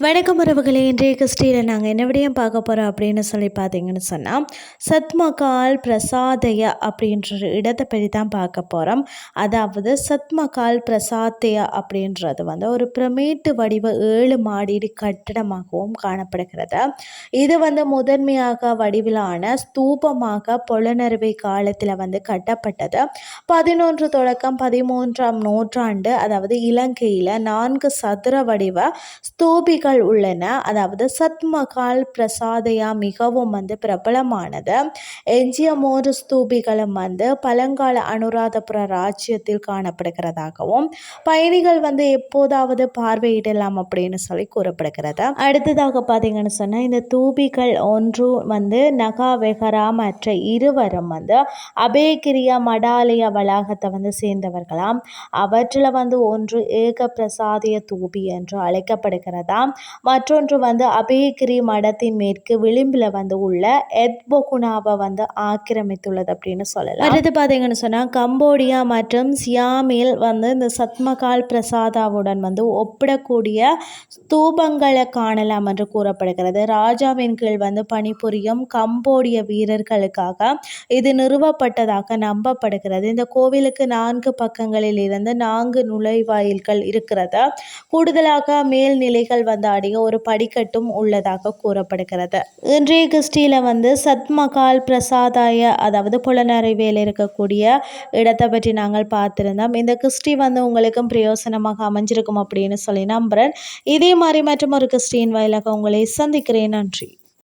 வணக்கம் உறவுகளே இன்றைய கிறிஸ்டியில் நாங்கள் என்ன விடையும் பார்க்க போகிறோம் அப்படின்னு சொல்லி பார்த்தீங்கன்னு சொன்னால் சத்மகால் பிரசாதய அப்படின்ற இடத்தை பற்றி தான் பார்க்க போகிறோம் அதாவது சத்மகால் பிரசாதய அப்படின்றது வந்து ஒரு பிரமேட்டு வடிவ ஏழு மாடி கட்டிடமாகவும் காணப்படுகிறது. இது வந்து முதன்மையாக வடிவிலான ஸ்தூபமாக பொலனறுவை காலத்தில் வந்து கட்டப்பட்டது. பதினொன்று தொடக்கம் பதிமூன்றாம் நூற்றாண்டு அதாவது இலங்கையில் நான்கு சதுர வடிவ ஸ்தூபிக ஸ்தூபிகள் உள்ளன. அதாவது சத்மகால் பிரசாதையா மிகவும் வந்து பிரபலமானது. எஞ்சிய மூன்று ஸ்தூபிகளும் வந்து பழங்கால அனுராதபுர ராஜ்யத்தில் காணப்படுகிறதாகவும் பயணிகள் வந்து எப்போதாவது பார்வையிடலாம் அப்படின்னு சொல்லி கூறப்படுகிறது. அடுத்ததாக பார்த்தீங்கன்னு சொன்னால் இந்த தூபிகள் ஒன்று வந்து நகா வெஹரா மற்ற இருவரும் வந்து அபேகிரியா மடாலய வளாகத்தை வந்து சேர்ந்தவர்களாம். அவற்றில் வந்து ஒன்று ஏக பிரசாதிய தூபி என்று அழைக்கப்படுகிறதா மற்றொன்று வந்து அபயகிரி மடத்தின் மேற்கு விளிம்பில் வந்து உள்ள எத்பொகுனாவை வந்து ஆக்கிரமித்துள்ளது அப்படின்னு சொல்லலாம். அடுத்து பார்த்தீங்கன்னு சொன்னால் கம்போடியா மற்றும் சியாமில் வந்து இந்த சத்மகால் பிரசாதாவுடன் வந்து ஒப்பிடக்கூடிய ஸ்தூபங்களை காணலாம் என்று கூறப்படுகிறது. ராஜாவின் கீழ் வந்து பணிபுரியும் கம்போடிய வீரர்களுக்காக இது நிறுவப்பட்டதாக நம்பப்படுகிறது. இந்த கோவிலுக்கு நான்கு பக்கங்களில் இருந்து நான்கு நுழைவாயில்கள் இருக்கிறது. கூடுதலாக மேல்நிலைகள் வந்து அடைய ஒரு படிக்கட்டும் உள்ளதாக கூறப்படுகிறது. இன்றைய கிறிஸ்டியில் வந்து சத்மகால் பிரசாதாய அதாவது புலனறிவியல் இருக்கக்கூடிய இடத்தை பற்றி நாங்கள் பார்த்துருந்தோம். இந்த கிறிஸ்டி வந்து உங்களுக்கும் பிரயோசனமாக அமைஞ்சிருக்கும் அப்படின்னு சொல்லி நம்புகிறேன் இதே மாதிரி மற்றும் ஒரு கிறிஸ்டியின் வாயிலாக உங்களை சந்திக்கிறேன். நன்றி.